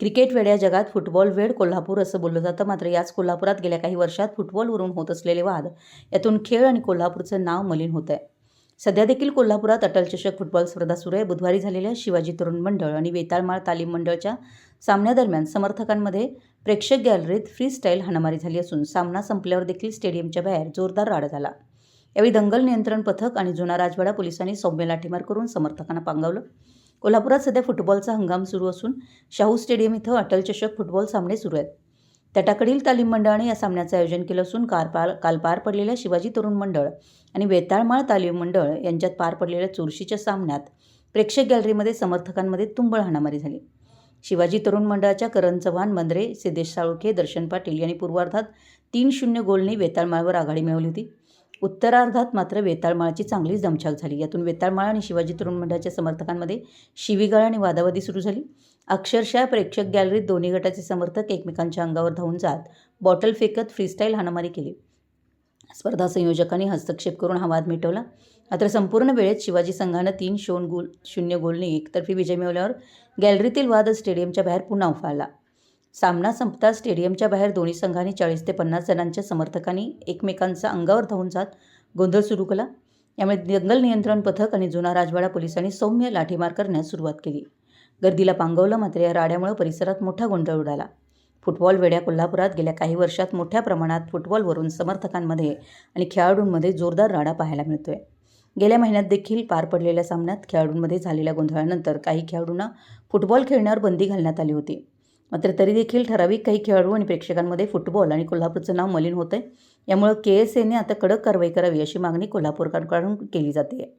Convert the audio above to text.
Cricket वेड्या जगात football वेड कोल्हापूर असं बोललं जातं. मात्र याच कोल्हापुरात गेल्या काही वर्षात फुटबॉलवरून होत असलेले वाद यातून खेळ आणि कोल्हापूरचं नाव मलिन होत आहे सध्या देखील कोल्हापुरात अटल चषक फुटबॉल स्पर्धा सुरू आहे. बुधवारी झालेल्या शिवाजी तरुण मंडळ आणि वेताळमाळ तालीम मंडळच्या सामन्यादरम्यान समर्थकांमध्ये प्रेक्षक गॅलरीत फ्री स्टाईल हाणामारी झाली असून सामना संपल्यावर देखील स्टेडियमच्या बाहेर जोरदार राडा झाला. यावेळी दंगल नियंत्रण पथक आणि जुना राजवाडा पोलिसांनी सौम्य लाठीमार करून समर्थकांना पांगवलं. कोल्हापुरात सध्या फुटबॉलचा हंगाम सुरू असून शाहू स्टेडियम इथं अटल चषक फुटबॉल सामने सुरू आहेत. तटाकडील तालीम मंडळाने या सामन्याचं आयोजन केलं असून कार पार काल पार पडलेल्या शिवाजी तरुण मंडळ आणि वेताळमाळ तालीम मंडळ यांच्यात पार पडलेल्या चुरशीच्या सामन्यात प्रेक्षक गॅलरीमध्ये समर्थकांमध्ये तुंबळ हाणामारी झाली. शिवाजी तरुण मंडळाच्या करण चव्हाण मंद्रे सिद्धेश साळुखे दर्शन पाटील यांनी पूर्वार्धात तीन शून्य गोलने वेताळमाळवर आघाडी मिळवली होती. उत्तरार्धात मात्र वेताळमाळाची चांगलीच दमछाक झाली. यातून वेताळमाळ आणि शिवाजी तरुण मंडळाच्या समर्थकांमध्ये शिवीगाळ आणि वादावादी सुरू झाली. अक्षरशः प्रेक्षक गॅलरीत दोन्ही गटाचे समर्थक एकमेकांच्या अंगावर धावून जात बॉटल फेकत फ्रीस्टाईल हाणामारी केली. स्पर्धा संयोजकांनी हस्तक्षेप करून हा वाद मिटवला. मात्र संपूर्ण वेळेत शिवाजी संघानं तीन शोन गोल शून्य गोलने एकतर्फी विजय मिळवल्यावर गॅलरीतील वाद स्टेडियमच्या बाहेर पुन्हा उफाळला. सामना संपता स्टेडियमच्या बाहेर दोन्ही संघांनी चाळीस ते पन्नास जणांच्या समर्थकांनी एकमेकांचा अंगावर धावून जात गोंधळ सुरू केला. यामुळे दंगल नियंत्रण पथक आणि जुना राजवाडा पोलिसांनी सौम्य लाठीमार करण्यास सुरुवात केली. गर्दीला पांगवलं मात्र या राड्यामुळे परिसरात मोठा गोंधळ उडाला. फुटबॉल वेड्या कोल्हापुरात गेल्या काही वर्षात मोठ्या प्रमाणात फुटबॉलवरून समर्थकांमध्ये आणि खेळाडूंमध्ये जोरदार राडा पाहायला मिळतोय. गेल्या महिन्यात देखील पार पडलेल्या सामन्यात खेळाडूंमध्ये झालेल्या गोंधळानंतर काही खेळाडूंना फुटबॉल खेळण्यावर बंदी घालण्यात आली होती. मात्र तरी देखील ठराविक काही खेळाडू आणि प्रेक्षकांमध्ये फुटबॉल आणि कोल्हापूरचं नाव मलिन होतं आहे यामुळं के एस एने आता कडक कारवाई करावी अशी मागणी कोल्हापूरकरांकडून केली जाते